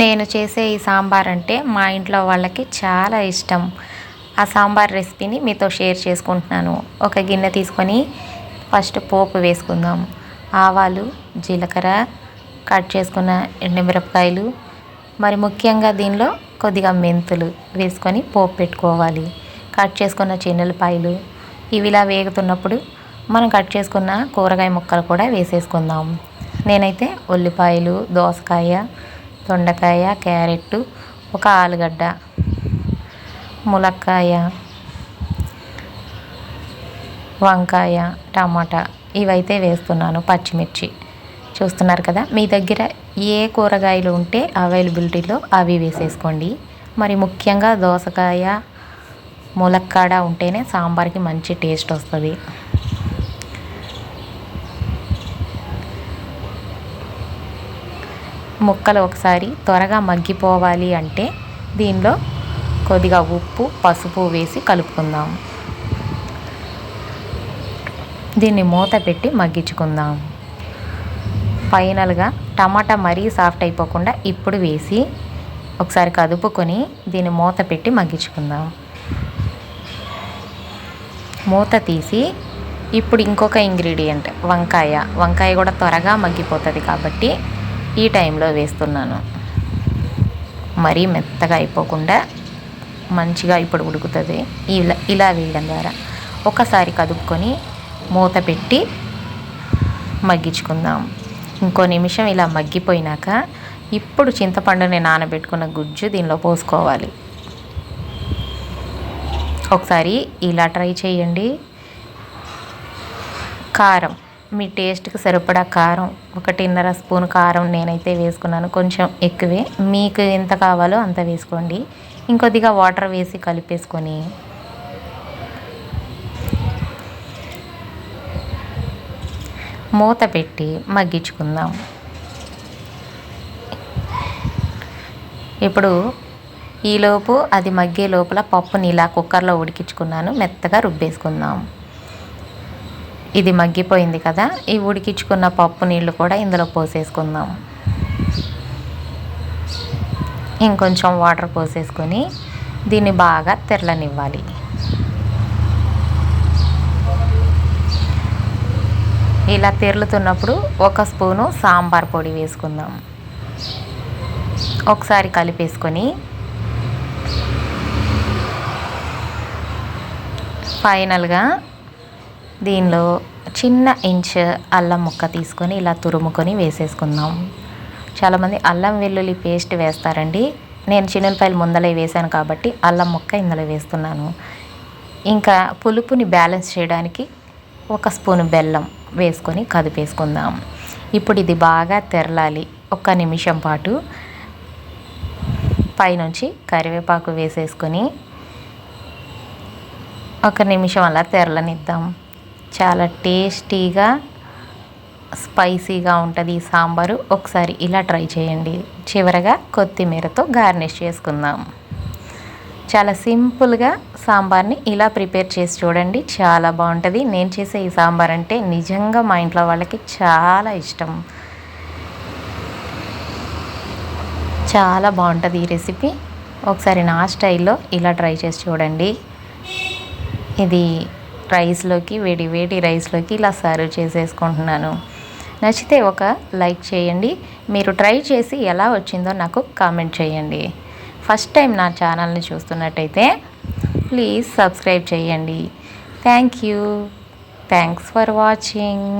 నేను చేసే ఈ సాంబార్ అంటే మా ఇంట్లో వాళ్ళకి చాలా ఇష్టం. ఆ సాంబార్ రెసిపీని మీతో షేర్ చేసుకుంటున్నాను. ఒక గిన్నె తీసుకొని ఫస్ట్ పోపు వేసుకుందాం. ఆవాలు జీలకర్ర కట్ చేసుకున్న ఎండుమిరపకాయలు మరి ముఖ్యంగా దీనిలో కొద్దిగా మెంతులు వేసుకొని పోపు పెట్టుకోవాలి. కట్ చేసుకున్న చిన్నలపాయలు ఇవి ఇలా వేగుతున్నప్పుడు మనం కట్ చేసుకున్న కూరగాయ ముక్కలు కూడా వేసేసుకుందాం. నేనైతే ఉల్లిపాయలు దోసకాయ దొండకాయ క్యారెట్ ఒక ఆలుగడ్డ ములక్కాయ వంకాయ టమాటా ఇవైతే వేస్తున్నాను పచ్చిమిర్చి. చూస్తున్నారు కదా మీ దగ్గర ఏ కూరగాయలు ఉంటే అవైలబిలిటీలో అవి వేసేసుకోండి. మరి ముఖ్యంగా దోసకాయ ములక్కాడ ఉంటేనే సాంబార్కి మంచి టేస్ట్ వస్తుంది. ముక్కలు ఒకసారి త్వరగా మగ్గిపోవాలి అంటే దీనిలో కొద్దిగా ఉప్పు పసుపు వేసి కలుపుకుందాం. దీన్ని మూత పెట్టి మగ్గించుకుందాం. ఫైనల్గా టమాటా మరీ సాఫ్ట్ అయిపోకుండా ఇప్పుడు వేసి ఒకసారి కదుపుకొని దీన్ని మూత పెట్టి మగ్గించుకుందాం. మూత తీసి ఇప్పుడు ఇంకొక ఇంగ్రీడియంట్ వంకాయ. వంకాయ కూడా త్వరగా మగ్గిపోతుంది కాబట్టి ఈ టైంలో వేస్తున్నాను. మరీ మెత్తగా అయిపోకుండా మంచిగా ఇప్పుడు ఉడుకుతుంది. ఇలా ఇలా వేయడం ద్వారా ఒకసారి కదుపుకొని మూత పెట్టి మగ్గించుకుందాం. ఇంకో నిమిషం ఇలా మగ్గిపోయినాక ఇప్పుడు చింతపండుని నానబెట్టుకున్న గుజ్జు దీనిలో పోసుకోవాలి. ఒకసారి ఇలా ట్రై చేయండి. కారం మీ టేస్ట్కి సరిపడా కారం ఒకటిన్నర స్పూన్ కారం నేనైతే వేసుకున్నాను. కొంచెం ఎక్కువే. మీకు ఎంత కావాలో అంత వేసుకోండి. ఇంకొద్దిగా వాటర్ వేసి కలిపేసుకొని. మూత పెట్టి మగ్గించుకుందాం. ఇప్పుడు ఈలోపు అది మగ్గే లోపల పప్పుని ఇలా కుక్కర్లో ఉడికించుకున్నాను. మెత్తగా రుబ్బేసుకుందాం. ఇది మగ్గిపోయింది కదా ఈ ఉడికించుకున్న పప్పు నీళ్ళు కూడా ఇందులో పోసేసుకుందాం. ఇంకొంచెం వాటర్ పోసేసుకొని దీన్ని బాగా తెరలనివ్వాలి. ఇలా తెరులుతున్నప్పుడు ఒక స్పూను సాంబార్ పొడి వేసుకుందాం. ఒకసారి కలిపేసుకొని ఫైనల్గా దీనిలో చిన్న ఇంచ్ అల్లం ముక్క తీసుకొని ఇలా తురుముకొని వేసేసుకుందాం. చాలామంది అల్లం వెల్లుల్లి పేస్ట్ వేస్తారండి. నేను చిన్నపాయలు ముందలే వేసాను కాబట్టి అల్లం ముక్క ఇందులో వేస్తున్నాను. ఇంకా పులుపుని బ్యాలెన్స్ చేయడానికి ఒక స్పూన్ బెల్లం వేసుకొని కదిపేసుకుందాం. ఇప్పుడు ఇది బాగా తెరలాలి. ఒక్క నిమిషం పాటు పైనుంచి కరివేపాకు వేసేసుకొని ఒక నిమిషం అలా తెరలనిద్దాం. చాలా టేస్టీగా స్పైసీగా ఉంటుంది ఈ సాంబారు. ఒకసారి ఇలా ట్రై చేయండి. చివరగా కొత్తిమీరతో గార్నిష్ చేసుకుందాం. చాలా సింపుల్గా సాంబార్ని ఇలా ప్రిపేర్ చేసి చూడండి. చాలా బాగుంటుంది. నేను చేసే ఈ సాంబార్ అంటే నిజంగా మా ఇంట్లో వాళ్ళకి చాలా ఇష్టం. చాలా బాగుంటుంది ఈ రెసిపీ. ఒకసారి నా స్టైల్లో ఇలా ట్రై చేసి చూడండి. ఇది రైస్లోకి వేడి వేడి రైస్లోకి ఇలా సర్వ్ చేసేసుకుంటున్నాను. నచ్చితే ఒక లైక్ చేయండి. మీరు ట్రై చేసి ఎలా వచ్చిందో నాకు కామెంట్ చేయండి. ఫస్ట్ టైం నా ఛానల్ని చూస్తున్నట్టయితే ప్లీజ్ సబ్స్క్రైబ్ చేయండి. Thank you. Thanks for watching.